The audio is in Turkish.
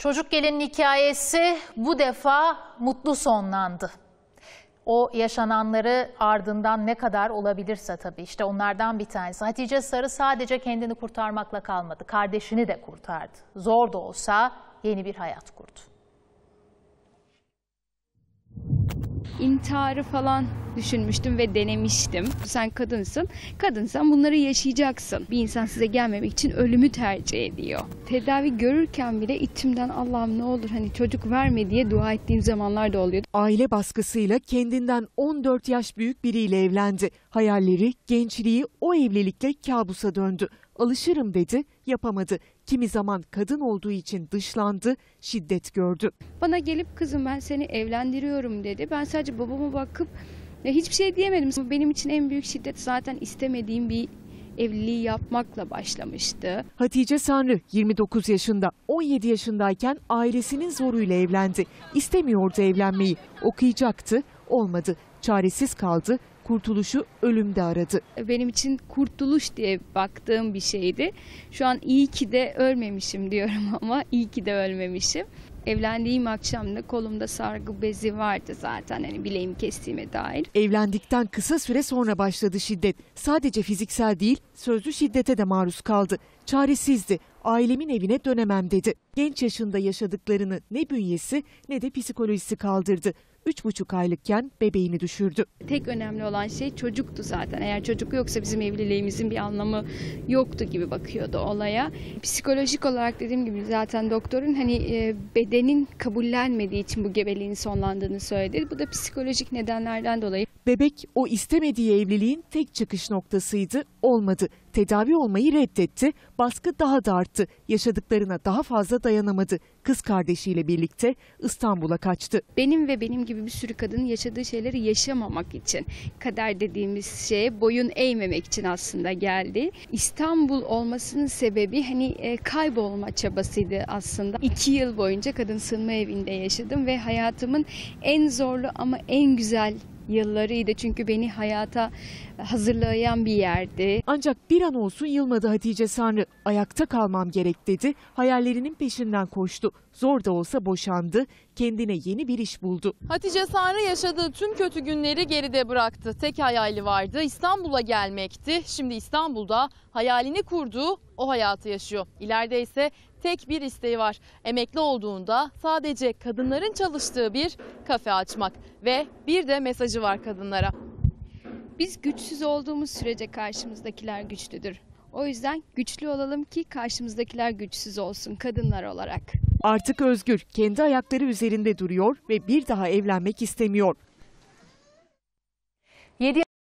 Çocuk gelinin hikayesi bu defa mutlu sonlandı. O yaşananları ardından ne kadar olabilirse tabii işte onlardan bir tanesi. Hatice Sarı sadece kendini kurtarmakla kalmadı. Kardeşini de kurtardı. Zor da olsa yeni bir hayat kurdu. İntiharı falan düşünmüştüm ve denemiştim. Sen kadınsın. Kadınsan bunları yaşayacaksın. Bir insan size gelmemek için ölümü tercih ediyor. Tedavi görürken bile içimden Allah'ım ne olur hani çocuk verme diye dua ettiğim zamanlar da oluyordu. Aile baskısıyla kendinden 14 yaş büyük biriyle evlendi. Hayalleri, gençliği o evlilikle kabusa döndü. Alışırım dedi, yapamadı. Kimi zaman kadın olduğu için dışlandı, şiddet gördü. Bana gelip kızım ben seni evlendiriyorum dedi. Ben sadece babama bakıp hiçbir şey diyemedim. Benim için en büyük şiddet zaten istemediğim bir evliliği yapmakla başlamıştı. Hatice Sanrı 29 yaşında, 17 yaşındayken ailesinin zoruyla evlendi. İstemiyordu evlenmeyi, okuyacaktı, olmadı. Çaresiz kaldı, kurtuluşu ölümde aradı. benim için kurtuluş diye baktığım bir şeydi. Şu an iyi ki de ölmemişim diyorum ama iyi ki de ölmemişim. Evlendiğim akşamda kolumda sargı bezi vardı zaten hani bileğimi kestiğime dair. Evlendikten kısa süre sonra başladı şiddet. Sadece fiziksel değil, sözlü şiddete de maruz kaldı. Çaresizdi. Ailemin evine dönemem dedi. Genç yaşında yaşadıklarını ne bünyesi ne de psikolojisi kaldırdı. Üç buçuk aylıkken bebeğini düşürdü. Tek önemli olan şey çocuktu zaten. Eğer çocuk yoksa bizim evliliğimizin bir anlamı yoktu gibi bakıyordu olaya. Psikolojik olarak dediğim gibi zaten doktorun hani e, bedenin kabullenmediği için bu gebeliğin sonlandığını söyledi. Bu da psikolojik nedenlerden dolayı. Bebek o istemediği evliliğin tek çıkış noktasıydı. Olmadı. Tedavi olmayı reddetti. Baskı daha da arttı. Yaşadıklarına daha fazla dayanamadı. Kız kardeşiyle birlikte İstanbul'a kaçtı. Benim ve benim gibi bir sürü kadının yaşadığı şeyleri yaşamamak için kader dediğimiz şeye boyun eğmemek için aslında geldi. İstanbul olmasının sebebi hani e, kaybolma çabasıydı aslında. İki yıl boyunca kadın sığınma evinde yaşadım ve hayatımın en zorlu ama en güzel yıllarıydı. Çünkü beni hayata hazırlayan bir yerdi. Ancak bir an olsun yılmadı Hatice Sanrı. Ayakta kalmam gerek dedi. Hayallerinin peşinden koştu. Zor da olsa boşandı. Kendine yeni bir iş buldu. Hatice Sanrı yaşadığı tüm kötü günleri geride bıraktı. Tek hayali vardı İstanbul'a gelmekti. Şimdi İstanbul'da hayalini kurduğu o hayatı yaşıyor. İleride ise tek bir isteği var. Emekli olduğunda sadece kadınların çalıştığı bir kafe açmak. Ve bir de mesajı var kadınlara. Biz güçsüz olduğumuz sürece karşımızdakiler güçlüdür. O yüzden güçlü olalım ki karşımızdakiler güçsüz olsun kadınlar olarak. Artık özgür, kendi ayakları üzerinde duruyor ve bir daha evlenmek istemiyor.